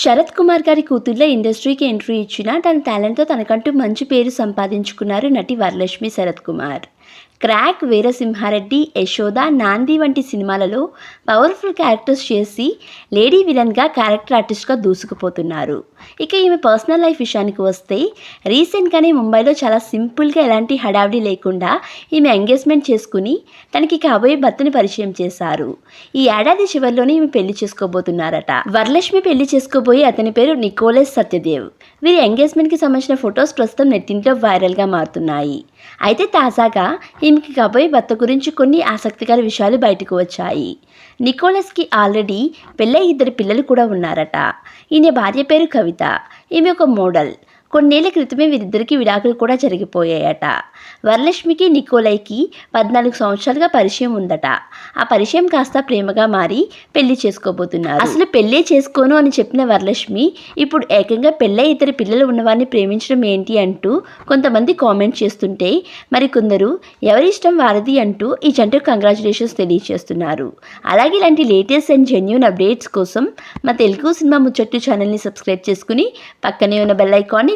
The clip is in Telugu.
శరత్ కుమార్ గారి కూతుర్లో ఇండస్ట్రీకి ఎంట్రీ ఇచ్చిన తన టాలెంట్తో తనకంటూ మంచి పేరు సంపాదించుకున్నారు నటి వరలక్ష్మి శరత్ కుమార్. క్రాక్ వీరసింహారెడ్డి యశోద నాంది వంటి సినిమాలలో పవర్ఫుల్ క్యారెక్టర్స్ చేసి లేడీ విలన్గా క్యారెక్టర్ ఆర్టిస్ట్గా దూసుకుపోతున్నారు. ఇక ఈమె పర్సనల్ లైఫ్ విషయానికి వస్తే రీసెంట్గానే ముంబైలో చాలా సింపుల్గా ఎలాంటి హడావిడి లేకుండా ఈమె ఎంగేజ్మెంట్ చేసుకుని తనకి కాబోయే భర్తని పరిచయం చేశారు. ఈ ఏడాది చివరిలోనే ఈమె పెళ్ళి చేసుకోబోతున్నారట. వరలక్ష్మి పెళ్ళి చేసుకోబోయే అతని పేరు నికోలస్ సత్యదేవ్. వీరి ఎంగేజ్మెంట్కి సంబంధించిన ఫొటోస్ ప్రస్తుతం నెట్టింట్లో వైరల్గా మారుతున్నాయి. అయితే తాజాగా ఈమెకి కాబోయే భర్త గురించి కొన్ని ఆసక్తికర విషయాలు బయటకు వచ్చాయి. నికోలస్కి ఆల్రెడీ పెళ్ళై ఇద్దరు పిల్లలు కూడా ఉన్నారట. ఈయన భార్య పేరు కవిత. ఈమె ఒక మోడల్. కొన్నేళ్ళ క్రితమే వీరిద్దరికి విడాకులు కూడా జరిగిపోయాయట. వరలక్ష్మికి నికోలైకి పద్నాలుగు సంవత్సరాలుగా పరిచయం ఉందట. ఆ పరిచయం కాస్త ప్రేమగా మారి పెళ్ళి చేసుకోబోతున్నారు. అసలు పెళ్ళే చేసుకోను అని చెప్పిన వరలక్ష్మి ఇప్పుడు ఏకంగా పెళ్ళై ఇద్దరు పిల్లలు ఉన్నవారిని ప్రేమించడం ఏంటి అంటూ కొంతమంది కామెంట్ చేస్తుంటే మరి కొందరు ఎవరి ఇష్టం వారిది అంటూ ఈ జంటకు కంగ్రాచులేషన్స్ తెలియజేస్తున్నారు అలాగే ఇలాంటి లేటెస్ట్ అండ్ జెన్యున్ అప్డేట్స్ కోసం మా తెలుగు సినిమా ముచ్చట్టు ఛానల్ని సబ్స్క్రైబ్ చేసుకుని పక్కనే ఉన్న బెల్ ఐకాన్ని